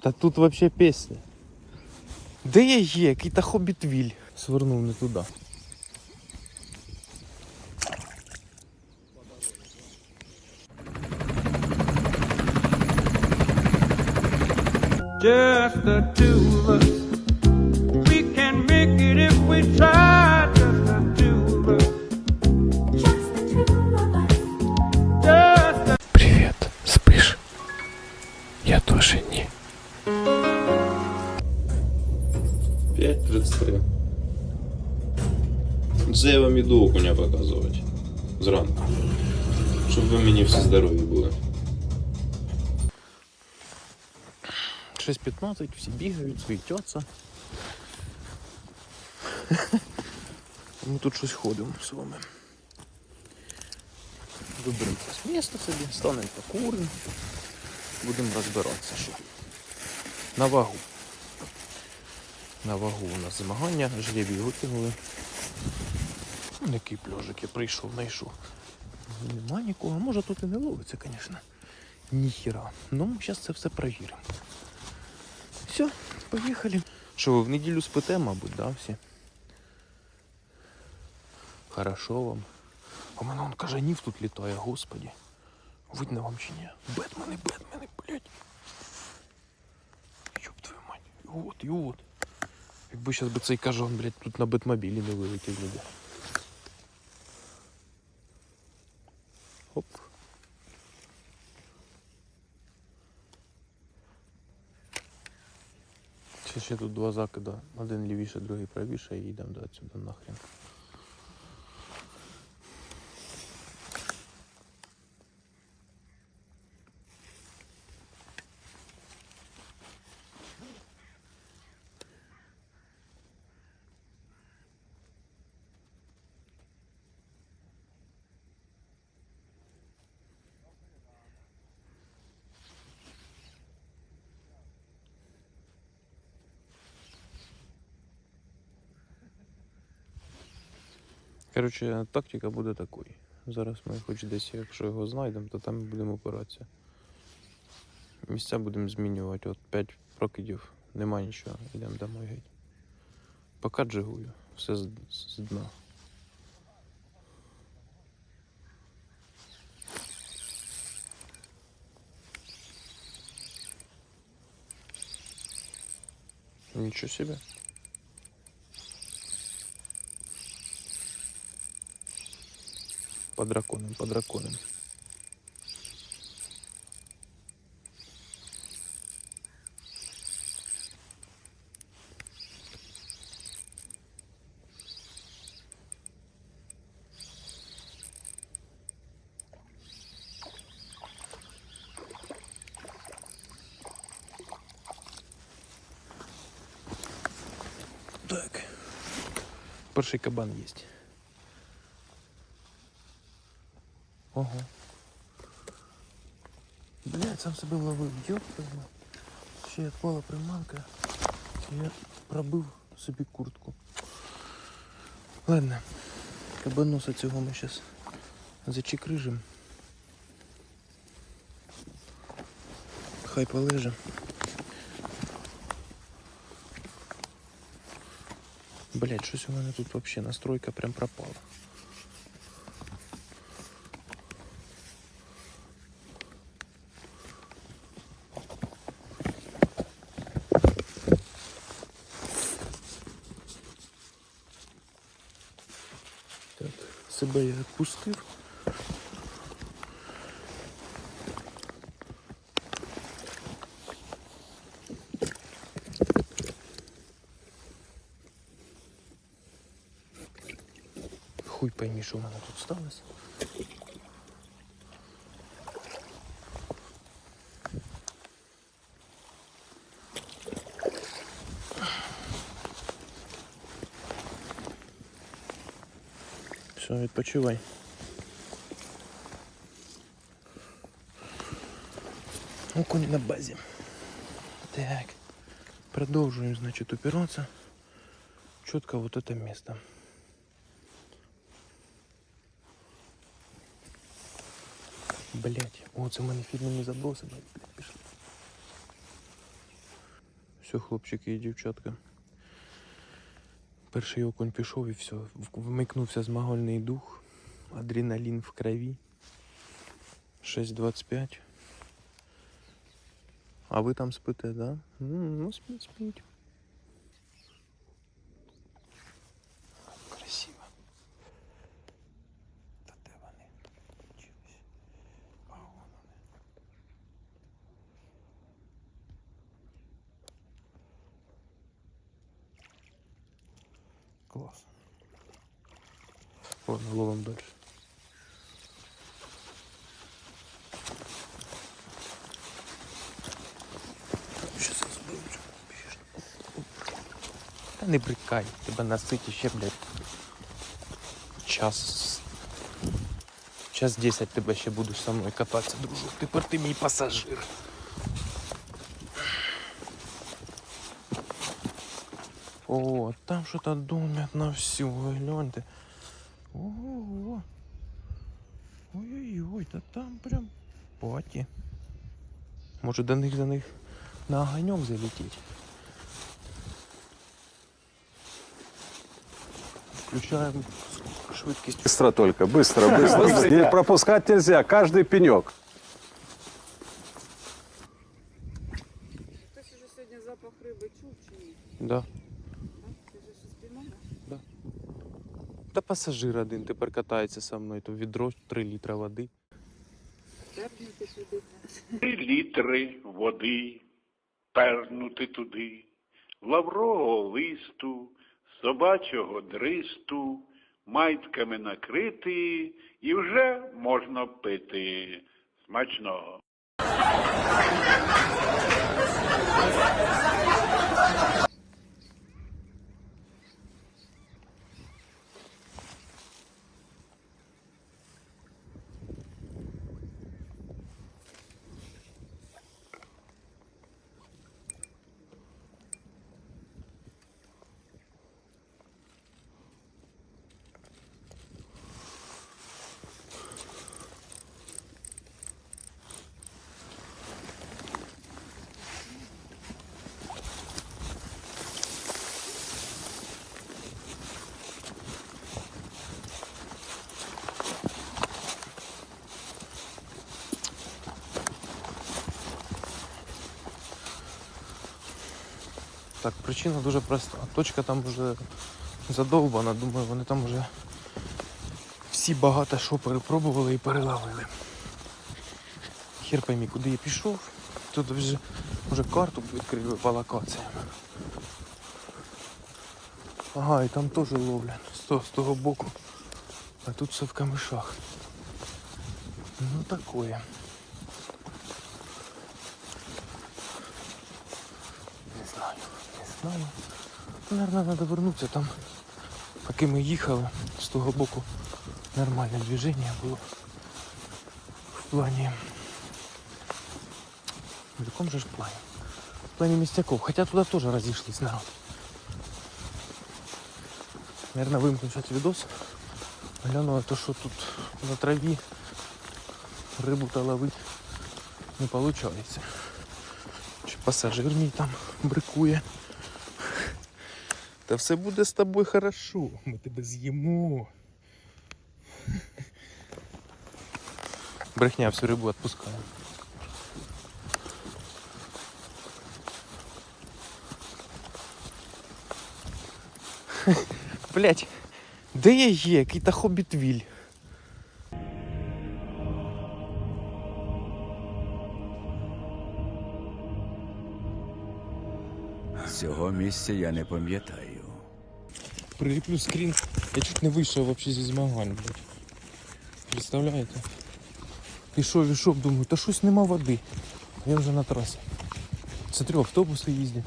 Та тут вообще пісня. Де я є? Який та хобітвіль? Свернув не туди. Just the two of us. 5.33. Це я вам іду окуня показувати. Зранку. Щоб ви мені всі здорові були. 6.15, всі бігають, суетяться. Ми тут щось ходимо з вами. Виберемо якесь місто собі, станемо покуримо. Будемо розбиратися, що. На вагу. На вагу у нас змагання, жребій викинули. Ну, Який пляжик я прийшов, знайшов. Нема нікого. Може тут і не ловиться, звісно. Ніхіра. Ну, зараз це все перевіримо. Все, поїхали. Що ви в неділю спите, мабуть, да, всі? Хорошо вам. А мене он кажанів тут літає, господі. Видно вам чи ні? Бетмени, Бетмени, блядь. Ёб твою мать. І от, і от. Якби зараз би цей кажан, блядь, тут на бетмобілі не вилетів ніде. Оп. Ще, ще тут два закида. Один лівіше, другий правіше і йдемо отсюда нахрен. Коротше, тактика буде такою. Зараз ми хоч десь, якщо його знайдемо, то там будемо опиратися. Місця будемо змінювати. От 5 прокидів, нема нічого, йдемо домой геть. Поки джигую, все з, з дна. Нічого себе. По драконам, по драконам. Так. Перший кабан есть. Ого. Блять, сам себе ловив. Йоп, твою мать. ще як пала приманка. Я пробив собі куртку. Ладно, кабаноса цього ми зараз зачекрижим. Хай полеже. Блять, щось у мене тут вообще настройка прям пропала. Так, себе я відпустив. Хуй пойми, що в мене тут сталося. Все, відпочивай. Окунь на базі. Так. Продовжуємо, значить, упиратися. Чітко вот это место. Блять, о, це в мене фірмені заброси, блядь, пішли. Все, хлопчики і дівчатка. Перший окунь пішов і все. Вмикнувся змагальний дух. Адреналін в крові. 6.25. А ви там спите, да? Ну, спіть, спіть. Клас. Ладно, ловим дальше. Щас я зберу, чого біжиш. Та не брикай, тебе насить ще, блядь. Час. Час 10 тебе ще буду со мною кататися, дружок. Тепер ти мій пасажир. О, там что-то думят на всю, ви гляньте. Ого. Ой-ой-ой, та там прям паті. Може до них до них на огонек залететь. Включаем швидкість. Быстро только, быстро, быстро. Здесь пропускать нельзя, каждый пенек. Хтось уже сьогодні запах риби чув чи ні? Да. Щось піймала? Та пасажир один тепер катається со мною, то відро 3 літра води. Три літри води, пернути туди, лаврового листу, собачого дристу, майтками накрити, і вже можна пити. Смачного. Так, причина дуже проста. Точка там вже задовбана, думаю, вони там вже всі багато що перепробували і переловили. Хер поймі, куди я пішов. Тут вже, вже карту відкрили по локаціям. Ага, і там теж ловлять з того, з того боку. А тут все в камишах. Ну такое. Не знаю, не знаю. Наверное, надо вернуться там. Поки ми їхали, з того боку нормальне движення було. В плані. В якому же ж плані? В плані містяков. Хотя туди теж розійшлись народ. Наверное, вимкну зараз відос. Гляну, а то що тут на траві рибу та ловить не виходить. Чи пасажир там брикує. Та все буде з тобою хорошо. Ми тебе з'їмо. Брехня всю рибу відпускаю. Блять, де я є? Який-то хобітвіль. Місця я не пам'ятаю. Приліплю скрін. Я чуть не вийшов вообще зі змагань, блядь. Представляєте? Пішов, ішов, думаю, та щось нема води. Я вже на трасі. Смотрю, автобуси їздять.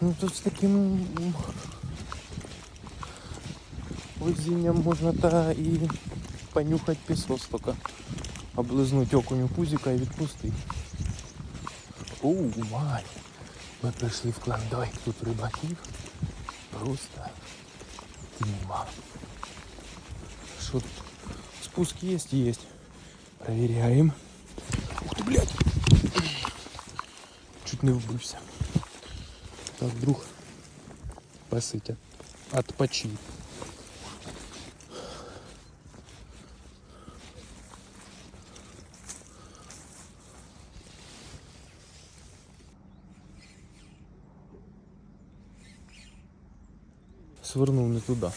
Ну тут з таким везінням можна та і понюхати пісос тільки. Облизнуть окуню пузика і відпустити. Оу, май. Ми прийшли в клондайк, тут рибаків. Просто нема. Что тут? Спуск есть? Есть. Проверяем. Ух ты, блядь! Чуть не вбився. А вдруг посытят. Отпочи. Свернув не твою мать.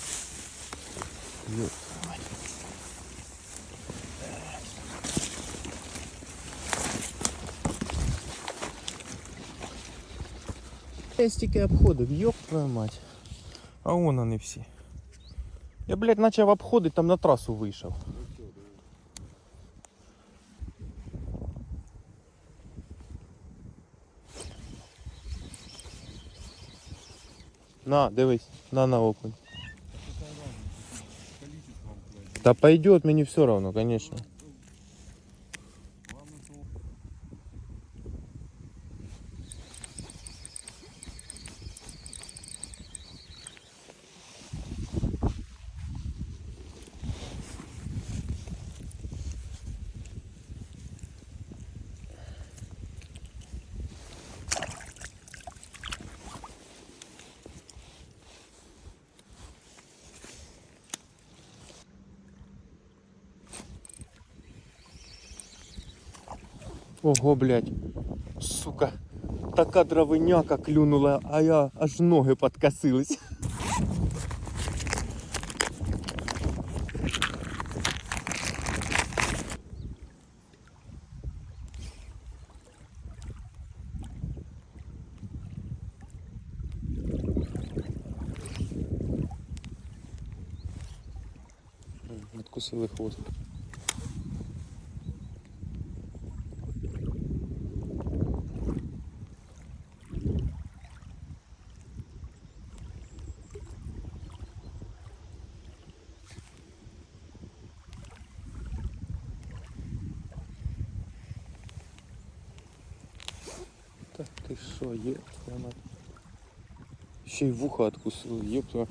Я стільки обходив, йоп твою мать. А вон вони всі. Я, блядь, почав обходити, там на трасу вийшов. На, дивись, на на окунь. Да пойдет, мне все равно, конечно. Ого, блядь. Сука. Така дровиняка клюнула, а я аж ноги подкосились. Откусили хвост. Та що, є мать. Ще й вуха откусили, єпта.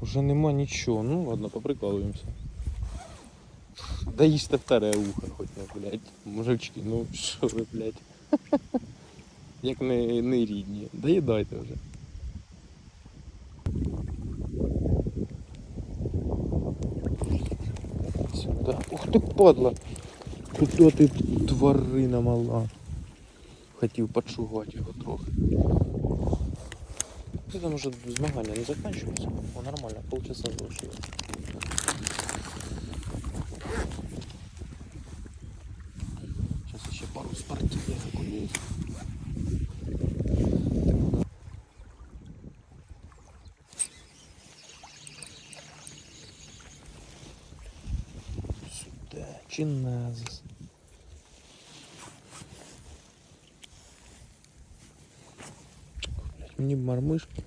Уже нема нічого. Ну ладно, поприкалуємося. Да їжте вторе ухо хоч не, блядь. Мужички, ну що ви, блядь. Як не, не рідні. Доїдайте вже. Сюда. Ух ти падла! Куда ти тварина мала? Хотів почугати його трохи. Це там уже змагання не закінчується. О, нормально, полчаса залишилось. Сейчас еще пару спортивных окуней. Сюда, чиназис. Мне мормышки.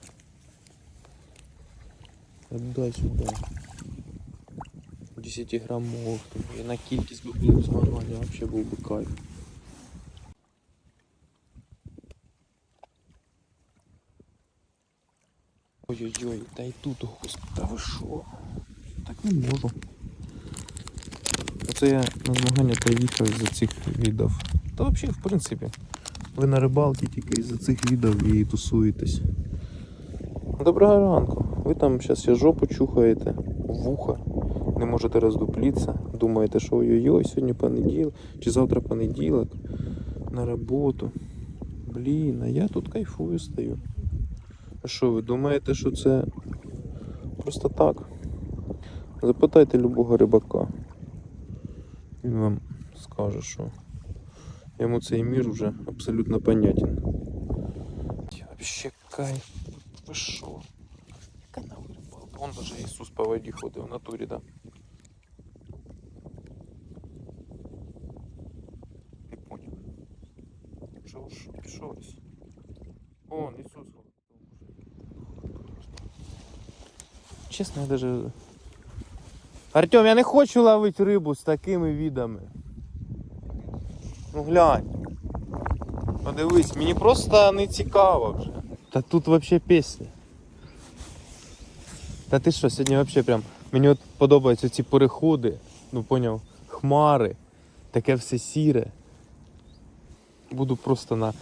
Отдай сюда. 10 граммов. І на кількість би було змагання, вообще був би кайф. Ой-ой-ой, та й тут, господи, та ви що? Так не можу. Оце я на змагання поїхав за цих відео. Та взагалі, в принципі, ви на рибалці тільки із-за цих відео і тусуєтесь. Доброго ранку. Ви там зараз ще жопу чухаєте, вуха, не можете роздуплітися. Думаєте, що ой-ой-ой, сьогодні понеділок, чи завтра понеділок, на роботу. Блін, а я тут кайфую стою. А що ви думаєте, що це просто так? Запитайте любого рибака. Він вам скаже, що йому цей мір вже абсолютно понятен. Вообще кайф. Ви що? Яка нахуй рибалка? Он даже Ісус по воді ходив в натурі, да. Не понял. Що, що, пішов десь? Он, Ісус. Чесно, я даже... Артем, я не хочу ловити рибу з такими видами. Ну глянь. Подивись, мені просто не цікаво вже. Та тут вообще пісня. Та ти що, сьогодні вообще прям. Мені от подобаються ці переходи, ну поняв, хмари, таке все сіре. Буду просто на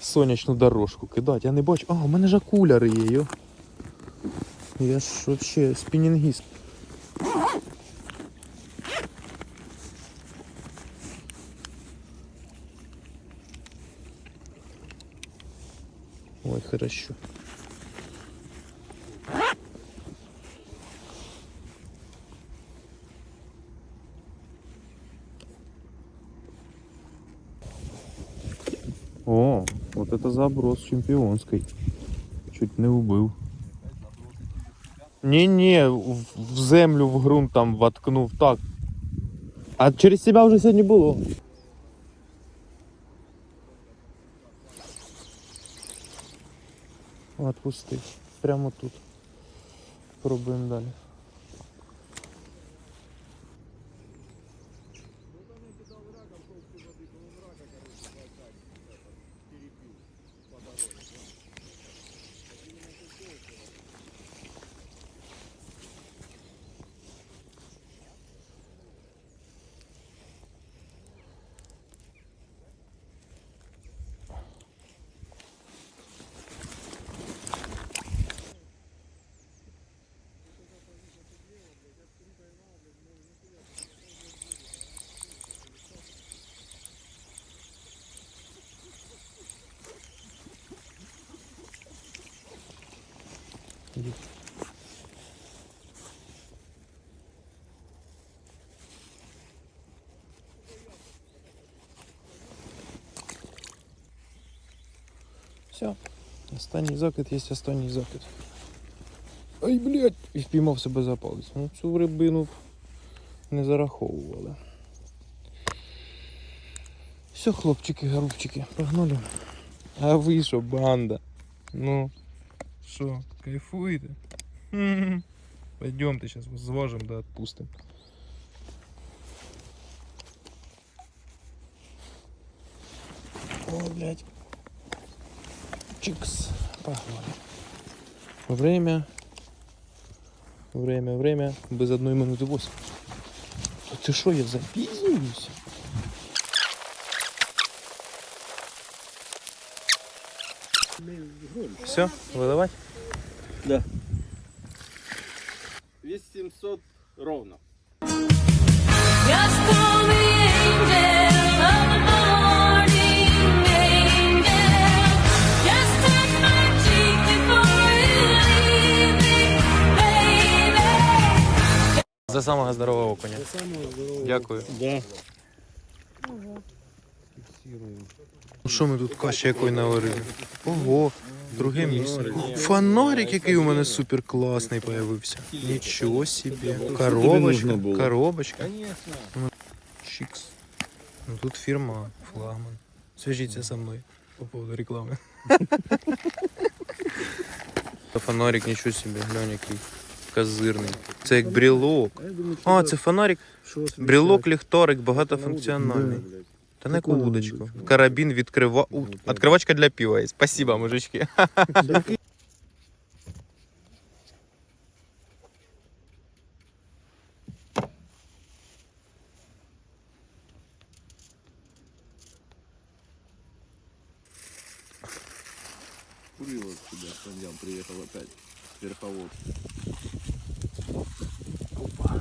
сонячну дорожку кидати. Я не бачу. А, у мене ж окуляри є, йо. Я ж вообще спінінгіст. Ой, хорошо. О, вот это заброс чемпионской. Чуть не убив. Ні-ні, в, землю, в ґрунт там воткнув так. А через себе вже сьогодні було. Отпустив. Прямо тут. Пробуємо далі. Все. Останній закид є останній закид. Ай, блядь! І впіймав себе за палець. Ну цю рибину не зараховували. Все, хлопчики, голубчики, погнали. А ви що, банда? Ну, що, кайфуєте? Пойдемте, сейчас вас зважим да отпустим. О, блядь. Чикс. Погнали. Время. Время, время. Без одной минуты восемь. Ти що, я запізнююся? Touch my cheek before you leave me, baby. За самого здорового коня. Дякую. Да. Ну що ми тут каші якої наварили? Ого, друге місце. Фонарик, який у мене супер класний появився. Нічого собі. Коробочка. Коробочка. Ну, Чикс. Ну тут фірма, флагман. Свяжіться со мною по поводу реклами. Фонарик, нічого собі, глянь який. Козирний. Це як брелок. А, це фонарик. Брелок, ліхтарик, багатофункціональний. Та на яку удочку? Карабін відкрива... Ну, відкривачка для пива є. Спасибо, мужички. Курилов сюда, Саньян приехал опять, верховод. Опа.